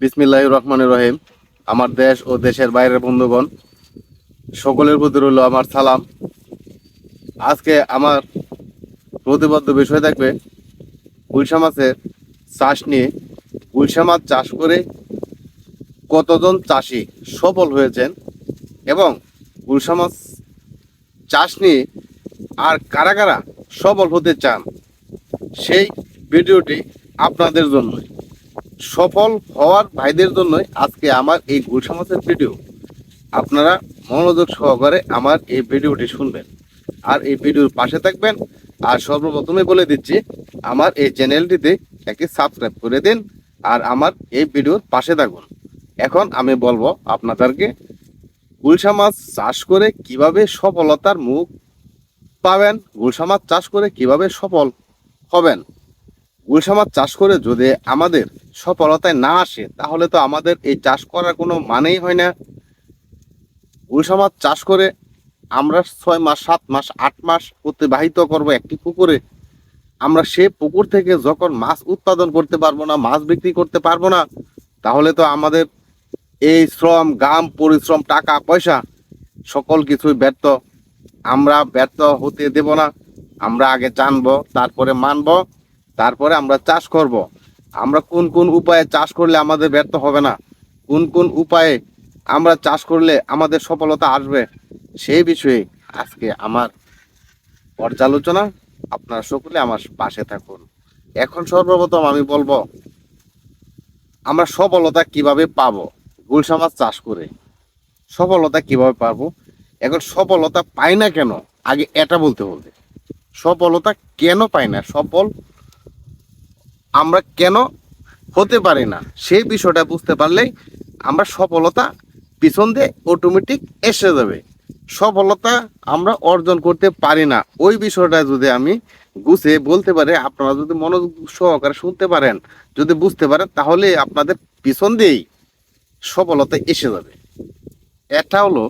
বিসমিল্লাহ রহমান রহিম। আমার দেশ ও দেশের বাইরের বন্ধুগণ, সকলের প্রতি রইল আমার সালাম। আজকে আমার প্রতিবদ্ধ বিষয় থাকবে গুলশা মাছের চাষ নিয়ে। গুলশা মাছ চাষ করে কতজন চাষি সফল হয়েছেন এবং গুলশা মাছ চাষ নিয়ে আর কারা কারা সফল হতে চান, সেই ভিডিওটি আপনাদের জন্যই। সফল হওয়ার ভাইদের জন্যই আজকে আমার এই গুলশা মাছের ভিডিও আপনারা মনোযোগ সহকারে আমার এই ভিডিওটি শুনবেন। আর এই ভিডিওর পাশে থাকবেন। আর সর্বপ্রথমে বলে দিচ্ছি, আমার এই চ্যানেলটিতে একটি সাবস্ক্রাইব করে দিন আর আমার এই ভিডিওর পাশে থাকুন। এখন আমি বলব আপনাদেরকে গুলশা মাছ চাষ করে কীভাবে সফলতার মুখ পাবেন গুলশা মাছ চাষ করে কীভাবে সফল হবেন। গুলশা মাছ চাষ করে যদি আমাদের সফলতায় না আসে, তাহলে তো আমাদের এই চাষ করার কোনো মানেই হয় না। গুলশা মাছ চাষ করে আমরা ছয় মাস, সাত মাস, আট মাস অতিবাহিত করব একটি পুকুরে। আমরা সে পুকুর থেকে যখন মাছ উৎপাদন করতে পারব না, মাছ বিক্রি করতে পারব না, তাহলে তো আমাদের এই শ্রম গাম পরিশ্রম, টাকা, পয়সা সকল কিছুই ব্যর্থ। আমরা ব্যর্থ হতে দেব না। আমরা আগে জানব, তারপরে মানবো। তারপরে আমরা চাষ করব। আমরা কোন কোন উপায়ে চাষ করলে আমাদের ব্যর্থ হবে না? কোন কোন উপায়ে আমরা চাষ করলে আমাদের সফলতা আসবে? সেই বিষয়ে আজকে আমার পর্যালোচনা। আপনারা সকলে আমার পাশে থাকুন। এখন সর্বপ্রথম আমি বলব, আমরা সফলতা কীভাবে পাবো? গুলশা মাছ চাষ করে সফলতা কীভাবে পাবো? এখন সফলতা পাই না কেন? আগে এটা বলতে হবে। সফলতা কেন পাই না? সফল আমরা কেন হতে পারি না? সেই বিষয়টা বুঝতে পারলেই আমরা সফলতা পিছন দিয়ে অটোমেটিক এসে যাবে। সফলতা আমরা অর্জন করতে পারি না। ওই বিষয়টা যদি আমি গুছিয়ে বলতে পারি, আপনারা যদি মনোযোগ সহকারে শুনতে পারেন, যদি বুঝতে পারেন, তাহলে আপনাদের পিছন দিয়েই সফলতা এসে যাবে। এটা হলো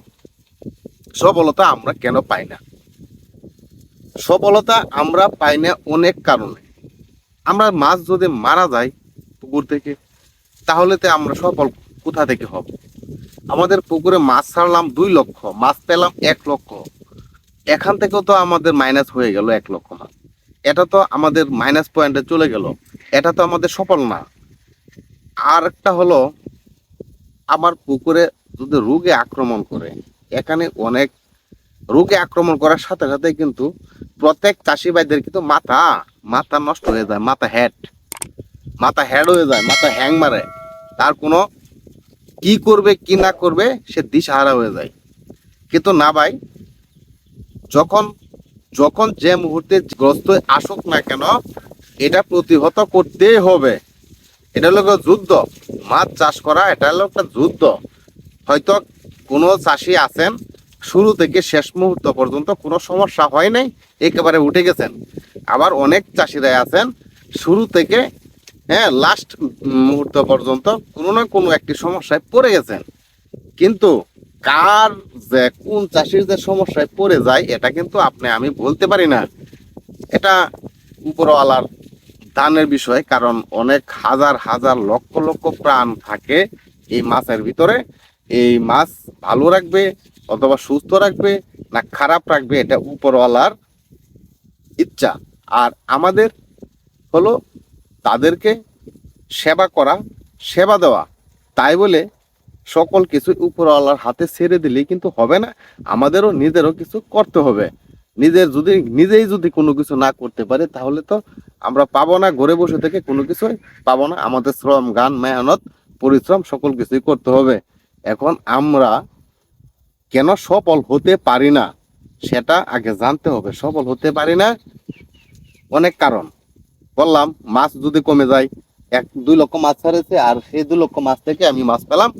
সফলতা আমরা কেন পাই না? সফলতা আমরা পাই না অনেক কারণে। আমরা মাছ যদি মারা যায় পুকুর থেকে, তাহলে তো আমরা সফল কোথা থেকে হব? আমাদের পুকুরে মাছ ছাড়লাম দুই লক্ষ, মাছ পেলাম এক লক্ষ। এখান থেকেও তো আমাদের মাইনাস হয়ে গেল এক লক্ষ মাছ। এটা তো আমাদের মাইনাস পয়েন্টে চলে গেল। এটা তো আমাদের সফল না। আর একটা হলো, আমার পুকুরে যদি রোগে আক্রমণ করে, এখানে অনেক রোগে আক্রমণ করার সাথে সাথে কিন্তু প্রত্যেক চাষি ভাইদের কিন্তু মাথা মাথা নষ্ট হয়ে যায়, মাথা হ্যাট মাথা হ্যাড হয়ে যায়, মাথা হ্যাং মারে। তার কোনো কি করবে, কি না করবে, সে দিশাহারা হয়ে যায়। কিন্তু না ভাই, যখন যখন যে মুহূর্তে গ্রস্ত আসুক না কেন, এটা প্রতিহত করতেই হবে। এটা হলো যুদ্ধ। মাছ চাষ করা, এটা হলো একটা যুদ্ধ। হয়তো কোনো চাষি আছেন শুরু থেকে শেষ মুহূর্ত পর্যন্ত কোনো সমস্যা হয় নাই, একেবারে উঠে গেছেন। আবার অনেক চাষিরাই আছেন, শুরু থেকে হ্যাঁ লাস্ট মুহূর্ত পর্যন্ত কোনো না কোনো একটি সমস্যায় পড়ে গেছেন। কিন্তু কার যে, কোন চাষির যে সমস্যায় পড়ে যায়, এটা কিন্তু আপনি, আমি বলতে পারি না। এটা উপরওয়ালার দানের বিষয়, কারণ অনেক হাজার হাজার লক্ষ লক্ষ প্রাণ থাকে এই মাছের ভিতরে। এই মাছ ভালো রাখবে অথবা সুস্থ রাখবে না খারাপ রাখবে, এটা উপরওয়ালার ইচ্ছা। আর আমাদের হলো তাদেরকে সেবা করা, সেবা দেওয়া। তাই বলে সকল কিছু উপরওয়ালার হাতে ছেড়ে দিলেই কিন্তু হবে না। আমাদেরও নিজেরও কিছু করতে হবে। নিজের যদি, নিজেই যদি কোনো কিছু না করতে পারে, তাহলে তো আমরা পাবো না, ঘরে বসে থেকে কোনো কিছুই পাবো না। আমাদের শ্রম, গান, মেহনত, পরিশ্রম, সকল কিছুই করতে হবে। এখন আমরা কেন সফল হতে পারি না? সেটা আগে জানতে হবে। সফল হতে পারি না অনেক কারণ। বললাম, মাছ যদি কমে যায়, এক দুই লক্ষ মাছ ছাড়েছে আর সেই দুই লক্ষ মাছ থেকে আমি মাছ পেলাম,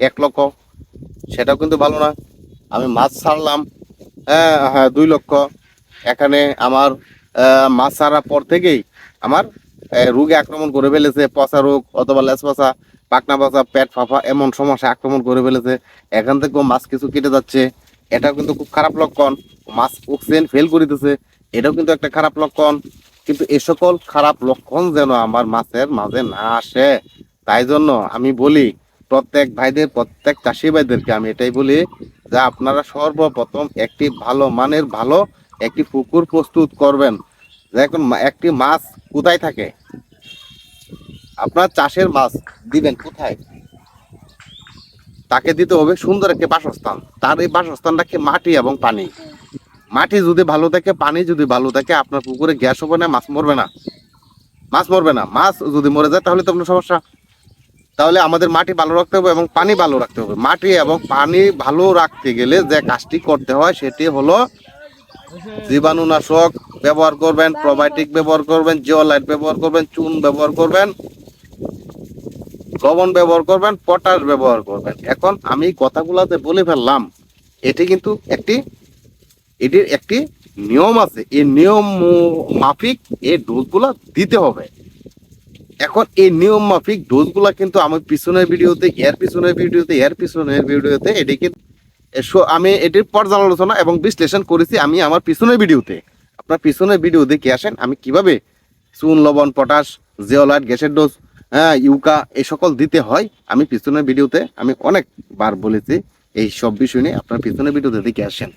এক লক্ষ। সেটাও কিন্তু ভালো না। আমি মাছ ছাড়লাম হ্যাঁ হ্যাঁ দুই লক্ষ। এখানে আমার মাছ ছাড়ার পর থেকেই আমার রোগে আক্রমণ করে ফেলেছে, পচা রোগ অথবা লেস পচা। পাকনা পচা পেট ফাফা, এমন সমস্যা আক্রমণ করে ফেলেছে। এখান থেকেও মাছ কিছু কেটে যাচ্ছে। এটাও কিন্তু খুব খারাপ লক্ষণ। মাছ অক্সিজেন ফেল করিতেছে। এটাও কিন্তু একটা খারাপ লক্ষণ। কিন্তু এ সকল খারাপ লক্ষণ যেন আমার মাছের মাঝে না আসে। তাই জন্য আমি বলি, প্রত্যেক ভাইদের, প্রত্যেক চাষি ভাইদেরকে আমি এটাই বলি যে আপনারা সর্বপ্রথম একটি ভালো মানের ভালো একটি পুকুর প্রস্তুত করবেন। দেখুন মা- একটি মাছ কোথায় থাকে? আপনার চাষের মাছ দিবেন কোথায়? তাকে দিতে হবে সুন্দর একটি বাসস্থান। তার এই বাসস্থানটাকে মাটি এবং পানি? মাটি যদি ভালো থাকে, পানি যদি ভালো থাকে, আপনার পুকুরে গ্যাস হবে না, মাছ মরবে না। মাছ মরবে না। মাছ যদি মরে যায়, তাহলে তো আপনার সমস্যা। তাহলে আমাদের মাটি ভালো রাখতে হবে এবং পানি ভালো রাখতে হবে। মাটি এবং পানি ভালো রাখতে গেলে যে কাজটি করতে হয়, সেটি হলো জীবাণুনাশক ব্যবহার করবেন প্রোবায়োটিক ব্যবহার করবেন জিওলাইট ব্যবহার করবেন, চুন ব্যবহার করবেন। লবণ ব্যবহার করবেন, পটাশ ব্যবহার করবেন। এখন আমি কথাগুলাতে বলে ফেললাম, এটি কিন্তু একটি, এটির একটি নিয়ম আছে। এই নিয়ম মাফিক এই ডোজগুলা দিতে হবে। এখন এই নিয়ম মাফিক ডোজগুলা কিন্তু আমার পিছনের ভিডিওতে, এর পিছনের ভিডিওতে, এর পিছনের ভিডিওতে, এটি কিন্তু শো- আমি এটির পর্যালোচনা এবং বিশ্লেষণ করেছি আমি আমার পিছনের ভিডিওতে। আপনার পিছনের ভিডিও দেখে আসেন আমি কীভাবে চুন, লবণ, পটাশ, জিওলাইট, গ্যাসের ডোজ হ্যাঁ ইউকা এই সকল দিতে হয়। আমি পিছনের ভিডিওতে আমি অনেকবার বলেছি, এই সব বিষয় নিয়ে আপনার পিছনের ভিডিওতে দেখে আসেন।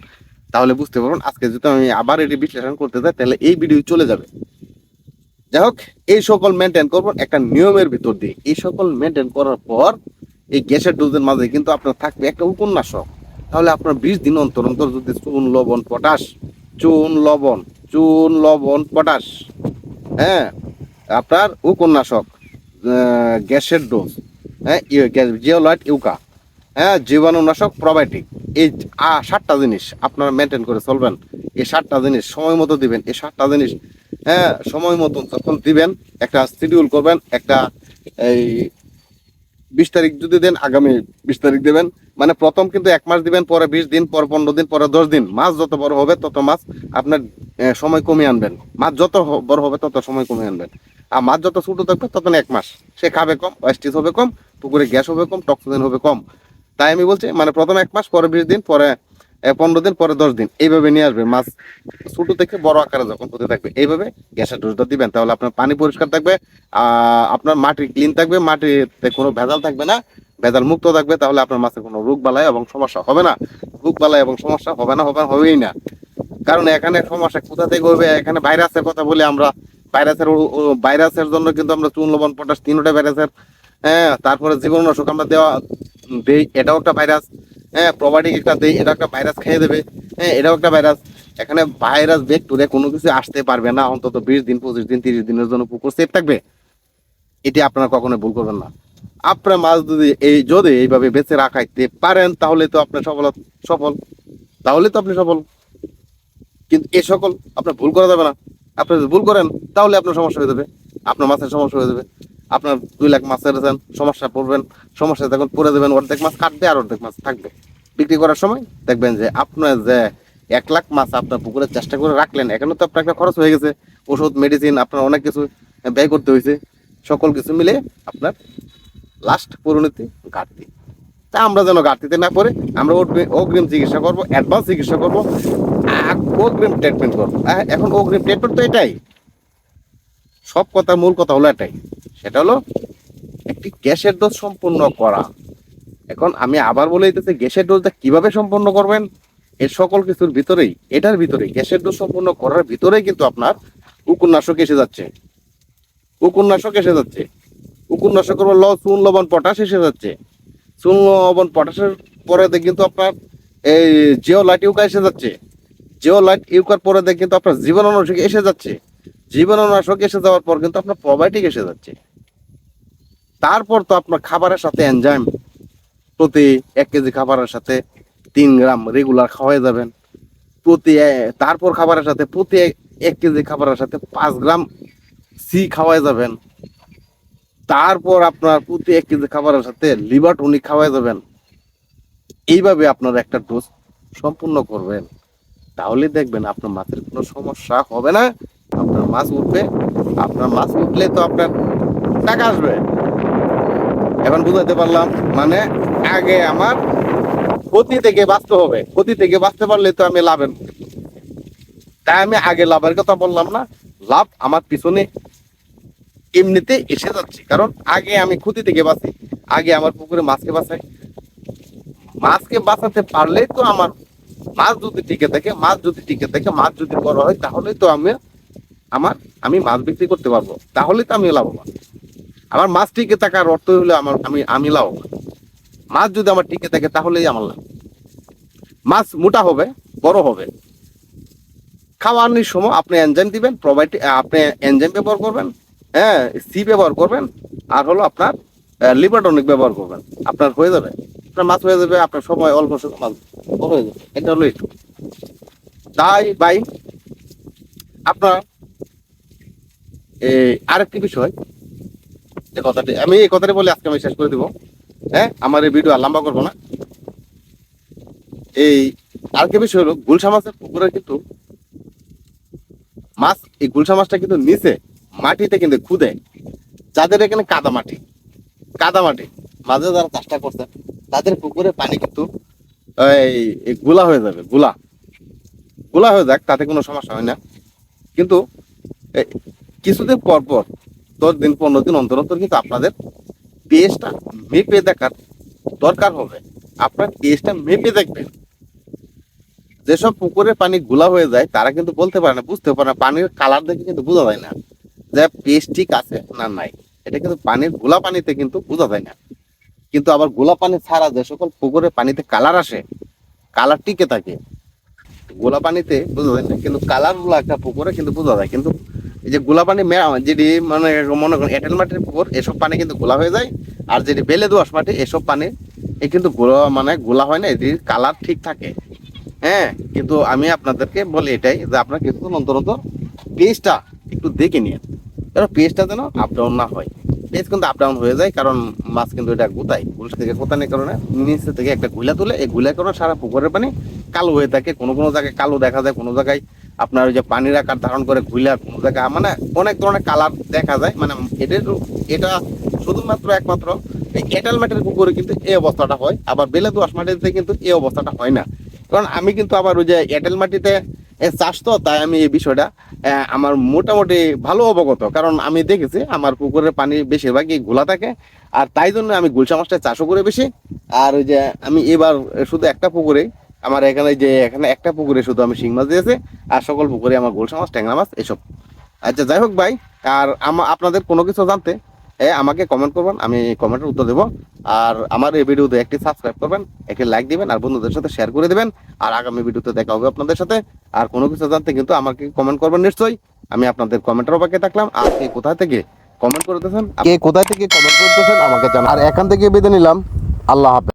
তাহলে বুঝতে পারবেন আজকে যদি আমি আবার এটি বিশ্লেষণ করতে চাই তাহলে এই ভিডিও চলে যাবে। যাই হোক, এই সকল মেনটেন করবেন একটা নিয়মের ভিতর দিয়ে। এই সকল মেনটেন করার পর এই গ্যাসের ডোজের মাঝে কিন্তু আপনার থাকবে একটা উপন্যাসক। তাহলে আপনার বিশ দিন অন্তর অন্তর যদি চুন, লবণ, পটাশ, চুন, লবণ চুন, লবণ, পটাশ হ্যাঁ আপনার উপন্যাসক। গ্যাসের ডোজ হ্যাঁ জিওলাইট ইউকা হ্যাঁ জীবাণুনাশক প্রোবায়োটিক এই সাতটা জিনিস আপনারা মেনটেন করে চলবেন। এই সাতটা জিনিস সময় মতো দিবেন। এই সাতটা জিনিস হ্যাঁ সময় মতো যখন দিবেন, একটা শিডিউল করবেন, একটা এই বিশ তারিখ যদি দেন, আগামী বিশ তারিখ দেবেন। মানে প্রথম কিন্তু এক মাস দিবেন, পরে বিশ দিন, পরে পনেরো দিন, পরে দশ দিন। মাছ যত বড় হবে, তত মাছ আপনার সময় কমিয়ে আনবেন। মাছ যত বড় হবে, তত সময় কমিয়ে আনবেন। আর মাছ যত ছোট থাকবে, তত এক মাস। সে খাবে কম ওয়েস্টেজ হবে কম, পুকুরে গ্যাস হবে কম টক্সিজেন হবে কম। তাই আমি বলছি মানে প্রথম এক মাস, পরে বিশ দিন, পরে পনেরো দিন, পরে দশ দিন। এইভাবে নিয়ে আসবে। মাছ ছোটো থেকে বড় আকারে যখন হতে থাকবে, এইভাবে গ্যাসের ডোজটা দিবেন। তাহলে আপনার পানি পরিষ্কার থাকবে আপনার মাটি ক্লিন থাকবে, মাটিতে কোনো ভেজাল থাকবে না। ভেজাল মুক্ত থাকবে, তাহলে আপনার মাছের কোনো রোগ বালাই এবং সমস্যা হবে না। রোগ বালাই এবং সমস্যা হবে না, হবে হবেই না। কারণ এখানে সমস্যা কোথা থেকে হবে এখানে ভাইরাসের কথা বলে আমরা। ভাইরাসের ভাইরাসের জন্য কিন্তু আমরা চুন লবণ পটাশ তিনটা ভাইরাসের হ্যাঁ তারপরে জীবাণুনাশক আমরা দেওয়া দেই, এটাও একটা ভাইরাস হ্যাঁ প্রোবায়োটিক একটা দেই এটা একটা ভাইরাস খেয়ে দেবে হ্যাঁ এটাও একটা ভাইরাস। এখানে ভাইরাস, ব্যাকটেরিয়া কোনো কিছু আসতে পারবে না, অন্তত বিশ দিন, পঁচিশ দিন, তিরিশ দিনের জন্য পুকুর সেফ থাকবে। এটি আপনারা কখনো ভুল করবেন না। আপনার মাছ যদি এই, যদি এইভাবে বেঁচে রাখাইতে পারেন, তাহলে তো আপনার সফল সফল। তাহলে তো আপনি সফল। কিন্তু এ সকল আপনার ভুল করা যাবে না। আপনি যদি ভুল করেন, তাহলে আপনার সমস্যা হয়ে যাবে। আপনার মাছের সমস্যা হয়ে যাবে। আপনার দুই লাখ মাছ ছেড়েছেন সমস্যা পড়বেন, সমস্যা যখন পড়ে দেবেন অর্ধেক মাছ কাটবে আর অর্ধেক মাছ থাকবে। বিক্রি করার সময় দেখবেন যে আপনার যে এক লাখ মাছ আপনার পুকুরে চেষ্টা করে রাখলেন, এখানে তো আপনার একটা খরচ হয়ে গেছে। ওষুধ মেডিসিন আপনার অনেক কিছু ব্যয় করতে হয়েছে। সকল কিছু মিলে আপনার লাস্ট পরিণতি ঘাটতি। তা আমরা যেন ঘাটতিতে না পড়ে, আমরা অগ্রিম চিকিৎসা করব অ্যাডভান্স চিকিৎসা করব অগ্রিম ট্রিটমেন্ট করব। এখন অগ্রিম ট্রিটমেন্ট তো এটাই। সব কথার মূল কথা হলো এটাই। সেটা হলো একটি গ্যাসের ডোজ সম্পূর্ণ করা। এখন আমি আবার বলে দিতেছি, গ্যাসের ডোজটা কীভাবে সম্পন্ন করবেন? এর সকল কিছুর ভিতরেই, এটার ভিতরেই, গ্যাসের ডোজ সম্পূর্ণ করার ভিতরেই কিন্তু আপনার উপন্যাসক এসে যাচ্ছে। উপন্যাসক এসে যাচ্ছে। উপন্যাসক লবণ পটাশ এসে যাচ্ছে। চুন লবণ পটাশের পরে কিন্তু আপনার এই জিও লাইট ইউকা এসে যাচ্ছে। জিও লাইট ইউকার পরে দেখ কিন্তু আপনার জীবাণুনাশক এসে যাচ্ছে। জীবাণুনাশক এসে যাওয়ার পর কিন্তু আপনার প্রোবায়োটিক এসে যাচ্ছে। তারপর তো আপনার খাবারের সাথে এনজাইম প্রতি এক কেজি খাবারের সাথে তিন গ্রাম রেগুলার খাওয়াই যাবেন। প্রতি তারপর খাবারের সাথে প্রতি এক কেজি খাবারের সাথে পাঁচ গ্রাম সি খাওয়াই যাবেন। তারপর আপনার প্রতি এক কেজি খাবারের সাথে লিভার টনিক খাওয়াই যাবেন। এইভাবে আপনার একটা ডোজ সম্পূর্ণ করবেন। তাহলে দেখবেন আপনার মাছের কোনো সমস্যা হবে না। আপনার মাছ উঠবে। আপনার মাছ উঠলে তো আপনার টাকা আসবে। এখন বুঝাতে পারলাম মানে আগে আমার ক্ষতি থেকে বাঁচতে হবে। ক্ষতি থেকে বাঁচতে পারলে তো আমি লাভের তাই আমি আগে লাভের কথা বললাম না। লাভ আমার পিছনে এমনিতে এসে যাচ্ছি। কারণ আগে আমি ক্ষতি থেকে বাঁচি। আগে আমার পুকুরে মাছকে বাঁচাই। মাছকে বাঁচাতে পারলেই তো আমার মাছ যদি টিকে থাকে, মাছ যদি টিকে থাকে, মাছ যদি বড় হয় তাহলে তো আমি, আমার, আমি মাছ বিক্রি করতে পারব। তাহলে তো আমি লাভবান। আমার মাছ টিকে থাকার অর্থ হলো আমার, আমি আমি লাভবান। মাছ যদি আমার টিকে থাকে, তাহলেই আমার লাভ। মাছ মোটা হবে, বড় হবে। খাওয়ানোর সময় আপনি এনজাইম দিবেন প্রোবায়োটিক আপনি এনজাইম ব্যবহার করবেন। হ্যাঁ সি ব্যবহার করবেন, আর হলো আপনার লিভারটনিক ব্যবহার করবেন। আপনার হয়ে যাবে, আপনার মাছ হয়ে যাবে, আপনার সময় অল্প সময় হয়ে যাবে। এটা হলো একটু তাই, ভাই, আপনার, এই আরেকটি বিষয় যে কথাটি, আমি এই কথাটি বলে আজকে আমি শেষ করে দিব। হ্যাঁ আমার এই ভিডিও আর লম্বা করব না। এই আরেকটি বিষয় হলো, গুলশা মাছের পুকুরে কিন্তু মাছ, এই গুলশা মাছটা কিন্তু নিচে মাটিতে কিন্তু খুদে যাদের এখানে কাদা মাটি কাদা মাটি, মাঝে যারা চাষটা করছে তাদের পুকুরে পানি কিন্তু, এই গুলা হয়ে যাবে, গুলা। গুলা হয়ে যাক, তাতে কোনো সমস্যা হয় না। কিন্তু কিছুদিন পর পর, দশ দিন, পনেরো দিন অন্তর অন্তর কিন্তু আপনাদের পেস্টটা মেপে দেখার দরকার হবে। আপনার পেস্টটা মেপে দেখবেন। যেসব পুকুরে পানি গুলা হয়ে যায়, তারা কিন্তু বলতে পারে না, বুঝতে পারে না, পানির কালার দেখে কিন্তু বোঝা যায় না। যে পেস্ট ঠিক আছে না নাই, এটা কিন্তু পানির গোলা পানিতে কিন্তু বোঝা যায় না। কিন্তু আবার গোলা পানি ছাড়া যে সকল পুকুরে পানিতে কালার আসে, কালার টিকে থাকে। গোলা পানিতে বোঝা যায় না, কিন্তু কালারগুলো একটা পুকুরে কিন্তু বোঝা যায়। কিন্তু এই যে গোলা পানি যেটি মানে মনে করেন এঁটেল মাটির পুকুর, এসব পানি কিন্তু গোলা হয়ে যায়। আর যেটি বেলে দোয়াশ মাটি, এসব পানি, এ কিন্তু গোলা মানে গোলা হয় না এটির কালার ঠিক থাকে। হ্যাঁ কিন্তু আমি আপনাদেরকে বলি এটাই যে আপনার কিছুক্ষণ অন্তর অন্তর পেজটা একটু দেখে নিন। কারণ পেজটা যেন আপ ডাউন না হয়। পেজ কিন্তু আপ ডাউন হয়ে যায়, কারণ মাছ কিন্তু এটা গোতায় গুলশ থেকে গোতানোর কারণে? নিচে থেকে একটা গুলা তুলে, এই গুলার কারণে সারা পুকুরের পানি কালো হয়ে থাকে। কোনো কোনো জায়গায় কালো দেখা যায়, কোনো জায়গায় আপনার ওই যে পানির আকার ধারণ করে ঘুইলা কোনো জায়গায় মানে অনেক ধরনের কালার দেখা যায়। মানে এটা এটা শুধুমাত্র একমাত্র এই এঁটেল মাটির পুকুরে কিন্তু এই অবস্থাটা হয়। আবার বেলে দোয়াশ মাটিতে কিন্তু এই অবস্থাটা হয় না। কারণ আমি কিন্তু আবার ওই যে এঁটেল মাটিতে চাষ তো, তাই আমি এই বিষয়টা আমার মোটামুটি ভালো অবগত। কারণ আমি দেখেছি, আমার পুকুরের পানি বেশিরভাগই ঘোলা থাকে, আর তাই জন্য আমি গুলশা মাছটা চাষও করে বেশি। আর যে, আমি এবার শুধু একটা পুকুরে আমার এখানে যে, এখানে একটা পুকুরে শুধু আমি শিং মাছ দিয়েছি, আর সকল পুকুরে আমার গোলসা মাছ, ট্যাংরা মাছ, এসব। আচ্ছা যাই হোক ভাই, আর আপনাদের কোনো কিছু জানতে আমাকে কমেন্ট করবেন, আমি কমেন্টের উত্তর দেবো। আর আমার এই ভিডিওতে একটি সাবস্ক্রাইব করবেন, একটি লাইক দিবেন, আর বন্ধুদের সাথে শেয়ার করে দেবেন। আর আগামী ভিডিওতে দেখা হবে আপনাদের সাথে। আর কোনো কিছু জানতে কিন্তু আমাকে কমেন্ট করবেন নিশ্চয়ই। আমি আপনাদের কমেন্টের অপেক্ষায় থাকলাম। আর কে কোথা থেকে কমেন্ট করতেছেন কে কোথা থেকে কমেন্ট করতেছেন আমাকে জানান আর এখান থেকে বেঁধে নিলাম। আল্লাহ হাফেজ।